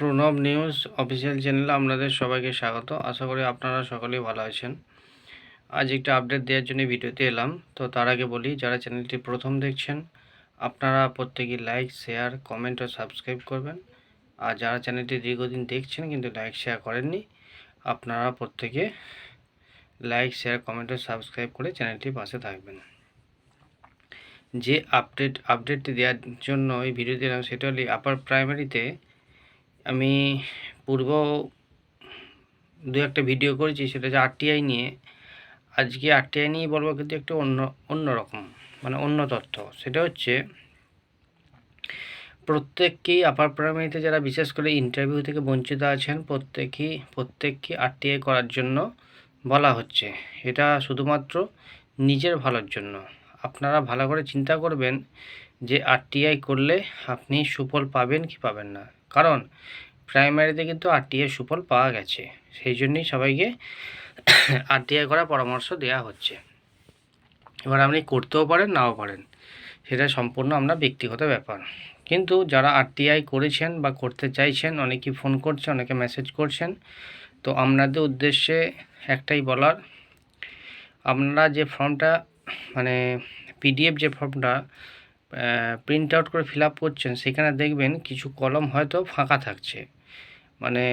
Pranab news, official চ্যানেলে আপনাদের সবাইকে স্বাগত। আশা করি আপনারা সকলেই ভালো আছেন। আজ একটা আপডেট দেওয়ার জন্য ভিডিওতে এলাম। তো তার আগে বলি, যারা চ্যানেলটি প্রথম দেখছেন, আপনারা প্রত্যেকে লাইক শেয়ার কমেন্ট ও সাবস্ক্রাইব করবেন। আর যারা চ্যানেলটি দীর্ঘদিন দেখছেন কিন্তু লাইক শেয়ার করেননি, আপনারা প্রত্যেকে লাইক শেয়ার কমেন্ট ও সাবস্ক্রাইব করে চ্যানেলটির পাশে থাকবেন। যে আপডেট আপডেটটি দেওয়ার জন্য এই ভিডিও দিলাম, সেটা হলো আপার প্রাইমারিতে আমি পূর্ব দু একটা ভিডিও করেছি, সেটা হচ্ছে আরটিআই নিয়ে। আজকে আরটিআই নিয়ে বলব কিন্তু একটু অন্য অন্য রকম মানে অন্য তথ্য। সেটা হচ্ছে, প্রত্যেককেই আপার প্রাইমারিতে যারা বিশেষ করে ইন্টারভিউ থেকে বঞ্চিত আছেন, প্রত্যেকেই, প্রত্যেককে আরটিআই করার জন্য বলা হচ্ছে। এটা শুধুমাত্র নিজের ভালোর জন্য। আপনারা ভালো করে চিন্তা করবেন যে আরটিআই করলে আপনি সুফল পাবেন কি পাবেন না। কারণ প্রাইমারিতে কিন্তু আরটিআই সুফল পাওয়া গেছে। সেই জন্যই সবাইকে আরটিআই করার পরামর্শ দেওয়া হচ্ছে। এবার আপনি করতেও পারেন, নাও পারেন। সেটা সম্পূর্ণ আমরা ব্যক্তিগত ব্যাপার। কিন্তু যারা আরটিআই করেছেন বা করতে চাইছেন অনেকেই ফোন করছে অনেকে মেসেজ করছেন, তো আপনাদের উদ্দেশ্যে একটাই বলার, আপনারা যে ফর্মটা মানে পিডিএফ যে ফর্মটা প্রিন্ট আউট করে ফিল আপ করছেন, সেখানে দেখবেন কিছু কলম হয়তো ফাঁকা থাকছে। মানে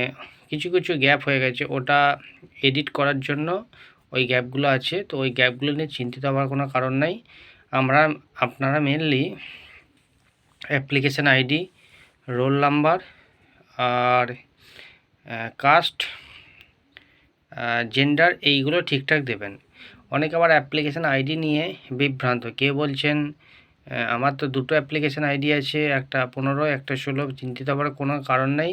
কিছু কিছু গ্যাপ হয়ে গেছে। ওটা এডিট করার জন্য ওই গ্যাপগুলো আছে। তো ওই গ্যাপগুলো নিয়ে চিন্তিত হওয়ার কোনো কারণ নাই। আমরা, আপনারা mainly application ID roll number আর কাস্ট জেন্ডার এইগুলো ঠিকঠাক দেবেন। অনেকে আবার অ্যাপ্লিকেশান আইডি নিয়ে বিভ্রান্ত। কেউ বলছেন আমার তো দুটো অ্যাপ্লিকেশান আইডি আছে, একটা পনেরো, একটা ষোলো, চিন্তিত হওয়ার কোনো কারণ নেই।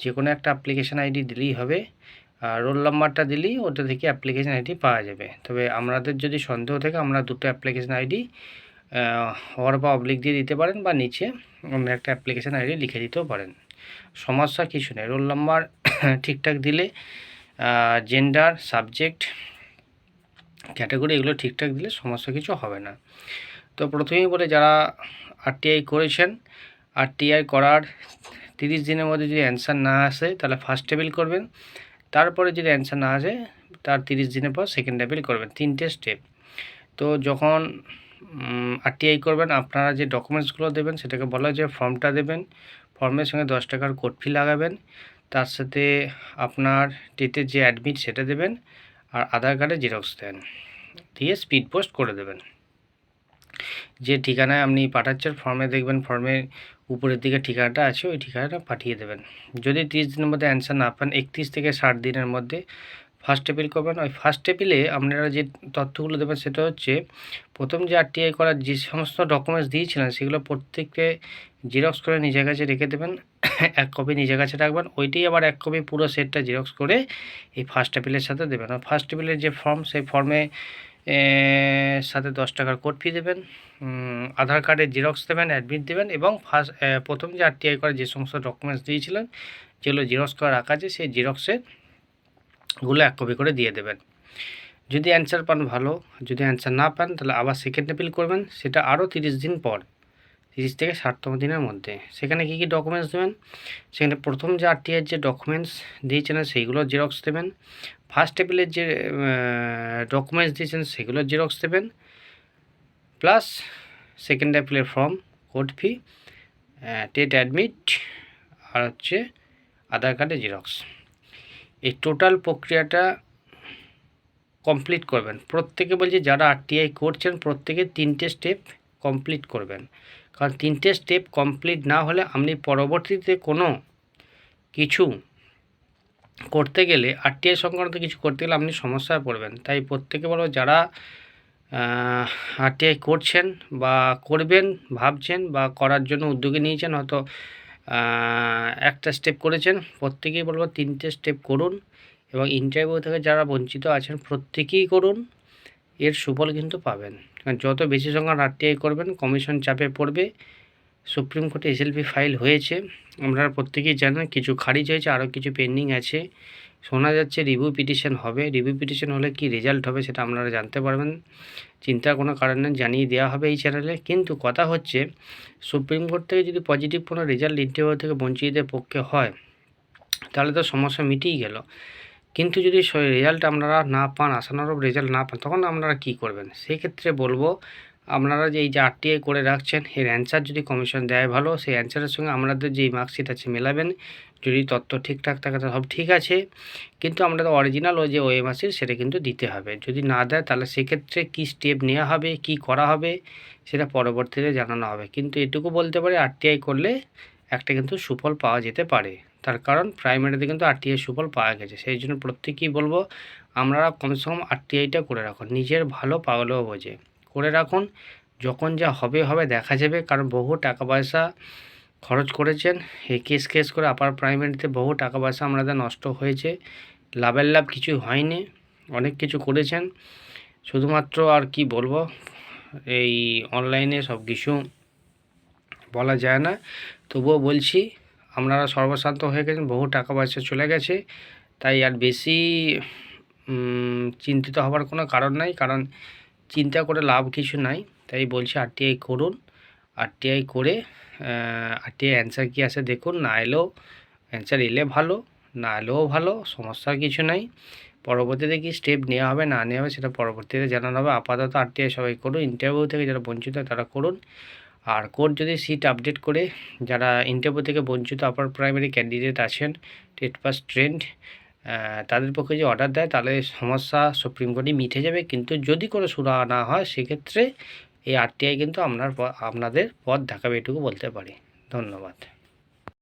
যে কোনো একটা অ্যাপ্লিকেশান আইডি দিলেই হবে। আর রোল নাম্বারটা দিলেই ওটা থেকে অ্যাপ্লিকেশান আইডি পাওয়া যাবে। তবে আমাদের যদি সন্দেহ থাকে, আমরা দুটো অ্যাপ্লিকেশান আইডি হওয়ার বা অবলিক দিয়ে দিতে পারেন বা নিচে অন্য একটা অ্যাপ্লিকেশান আইডি লিখে দিতেও পারেন। সমস্যা কিছু নেই। রোল নাম্বার ঠিকঠাক দিলে জেন্ডার সাবজেক্ট ক্যাটাগরি এগুলো ঠিকঠাক দিলে সমস্যা কিছু হবে না। তো প্রথমেই বলে যারা আরটিআই করেছেন আরটিআই করার তিরিশ দিনের মধ্যে যদি অ্যান্সার না আসে, তাহলে ফার্স্ট টেবিল করবেন। তারপরে যদি অ্যান্সার না আসে, তার তিরিশ দিনের পর সেকেন্ড টেবিল করবেন, তিনটে স্টেপ তো যখন আরটিআই করবেন, আপনারা যে ডকুমেন্টসগুলো দেবেন, সেটাকে বলা যে ফর্মটা দেবেন। ফর্মের সঙ্গে দশ টাকার কোড ফি লাগাবেন। তার সাথে আপনার ডেটের যে অ্যাডমিট সেটা দেবেন, আর আধার কার্ডে জেরক্স দেন। দিয়ে স্পিড পোস্ট করে দেবেন। যে ঠিকানায় আপনি পাঠাচ্ছেন ফর্মে দেখবেন ফর্মের উপরের দিকে ঠিকানাটা আছে, ওই ঠিকানাটা পাঠিয়ে দেবেন। যদি তিরিশ দিনের মধ্যে অ্যান্সার না পান, একত্রিশ থেকে ষাট দিনের মধ্যে ফার্স্ট টেবিল করবেন। ওই ফার্স্ট টেবিলে আপনারা যে তথ্যগুলো দেবেন, সেটা হচ্ছে প্রথম যে আরটিআই করার যে সমস্ত ডকুমেন্টস দিয়েছিলেন, সেগুলো প্রত্যেককে জেরক্স করে নিজের কাছে রেখে দেবেন। এক কপি নিজের কাছে রাখবেন। ওইটাই আবার এক কপি পুরো সেটটা জেরক্স করে এই ফার্স্ট টেবিলের সাথে দেবেন। ফার্স্ট টেবিলের যে ফর্ম সেই ফর্মে সাথে দশ টাকার কোড ফি দেবেন। আধার কার্ডের জেরক্স দেবেন অ্যাডমিট দেবেন এবং ফার্স্ট প্রথম যে আরটিআই করে যে সমস্ত ডকুমেন্টস দিয়েছিলেন, যেগুলো জেরক্স করা রাখা আছে, সেই জেরক্সেরগুলো এক কপি করে দিয়ে দেবেন। যদি অ্যান্সার পান ভালো, যদি অ্যান্সার না পান, তাহলে আবার সেকেন্ড অ্যাপিল করবেন। সেটা আরও তিরিশ দিন পর। তিরিশ থেকে ষাটতম দিনের মধ্যে। সেখানে কী কী ডকুমেন্টস দেবেন? সেখানে প্রথম যে আরটিআর যে ডকুমেন্টস দিয়েছেন সেইগুলো জেরক্স দেবেন। ফার্স্ট টেবিলের যে ডকুমেন্টস দিয়েছেন সেগুলো জেরক্স দেবেন। Plus second অ্যাপিলের form code fee TET admit আর হচ্ছে আধার কার্ডের জেরক্স এই টোটাল প্রক্রিয়াটা কমপ্লিট করবেন। প্রত্যেকে বলছি যারা আরটিআই করছেন, প্রত্যেকে তিনটে স্টেপ কমপ্লিট করবেন। কারণ তিনটে স্টেপ কমপ্লিট না হলে আপনি পরবর্তীতে কোনো কিছু করতে গেলে আরটিআই সংক্রান্ত কিছু করতে গেলে আপনি সমস্যায় পড়বেন। তাই প্রত্যেকে বলব যারা আরটিআই করছেন বা করবেন, ভাবছেন বা করার জন্য উদ্যোগে নিয়েছেন, হয়তো একটা স্টেপ করেছেন, প্রত্যেকেই বলব তিনটে স্টেপ করুন এবং ইন্টারভিউ থেকে যারা বঞ্চিত আছেন প্রত্যেকেই করুন। এর সুফল কিন্তু পাবেন। কারণ যত বেশি সংখ্যা আরটিআই করবেন, কমিশন চাপে পড়বে। সুপ্রিম কোর্টে এসএলপি ফাইল হয়েছে। আপনারা প্রত্যেকেই জানেন কিছু খারিজ হয়েছে, আরও কিছু পেন্ডিং আছে। শোনা যাচ্ছে রিভিউ পিটিশন হবে। রিভিউ পিটিশন হলে কি রেজাল্ট হবে সেটা আপনারা জানতে পারবেন। চিন্তার কোনো কারণ নেই, জানিয়ে দেওয়া হবে এই চ্যানেলে। কিন্তু কথা হচ্ছে, সুপ্রিম কোর্ট থেকে যদি পজিটিভ কোনো রেজাল্ট ইন্টারভিউ থেকে বঞ্চিতদের পক্ষে হয়, তাহলে তো সমস্যা মিটেই গেল। কিন্তু যদি রেজাল্ট আপনারা না পান, আশানুরূপ রেজাল্ট না পান, তখন আপনারা কী করবেন? সেক্ষেত্রে বলব, আপনারা যে এই যে আরটিআই করে রাখছেন, এর অ্যান্সার যদি কমিশন দেয় ভালো, সেই অ্যান্সারের সঙ্গে আপনাদের যেই মার্কশিট আছে মেলাবেন। যদি তথ্য ঠিকঠাক থাকে সব ঠিক আছে। কিন্তু আপনাদের অরিজিনাল ওই যে ওএমআরসির সেটা কিন্তু দিতে হবে। যদি না দেয়, তাহলে সেক্ষেত্রে কী স্টেপ নেওয়া হবে, কি করা হবে, সেটা পরবর্তীতে জানানো হবে। কিন্তু এটুকু বলতে পারি আরটিআই করলে একটা কিন্তু সুফল পাওয়া যেতে পারে। তার কারণ প্রাইমারিতে কিন্তু আরটিআই সুফল পাওয়া গেছে। সেই জন্য প্রত্যেকেই বলব, আপনারা কমসে কম আরটিআইটা করে রাখুন। নিজের ভালো পাগলেও বোঝে। করে রাখুন, যখন যা হবে হবে, দেখা যাবে। কারণ বহু টাকা পয়সা খরচ করেছেন। এই কেস কেস করে আপার প্রাইমারিতে বহু টাকা পয়সা আমাদের নষ্ট হয়েছে। লাভের লাভ কিছু হয়নি। অনেক কিছু করেছেন। শুধুমাত্র আর কি বলব, এই অনলাইনে সব কিছু বলা যায় না। তবুও বলছি আপনারা সর্বশান্ত হয়ে গেছেন, বহু টাকা পয়সা চলে গেছে। তাই আর বেশি চিন্তিত হবার কোনো কারণ নাই, কারণ চিন্তা করে লাভ কিছু নাই। তাই বলছি আরটিআই করুন। আরটিআই করে আরটিআই অ্যান্সার কী আছে দেখুন। না এলেও অ্যান্সার এলে ভালো, না এলেও ভালো, সমস্যার কিছু নাই। পরবর্তীতে কি স্টেপ নেওয়া হবে, না নেওয়া হবে, সেটা পরবর্তীতে জানানো হবে। আপাতত আরটিআই সবাই করুন। ইন্টারভিউ থেকে যারা বঞ্চিত তারা করুন। আর কোড যদি সিট আপডেট করে যারা ইন্টারভিউ থেকে বঞ্চিত আপার প্রাইমারি ক্যান্ডিডেট আছেন, টেট পাস ট্রেন্ড তাদের পক্ষে যে অর্ডার দেয়, তাহলে সমস্যা সুপ্রিম কোর্টে মিটে যাবে। কিন্তু যদি কোনো সুরা না হয়, সেক্ষেত্রে এই আরটিআই কিন্তু আপনার আপনাদের পথ দেখাবে এটুকু বলতে পারি। ধন্যবাদ।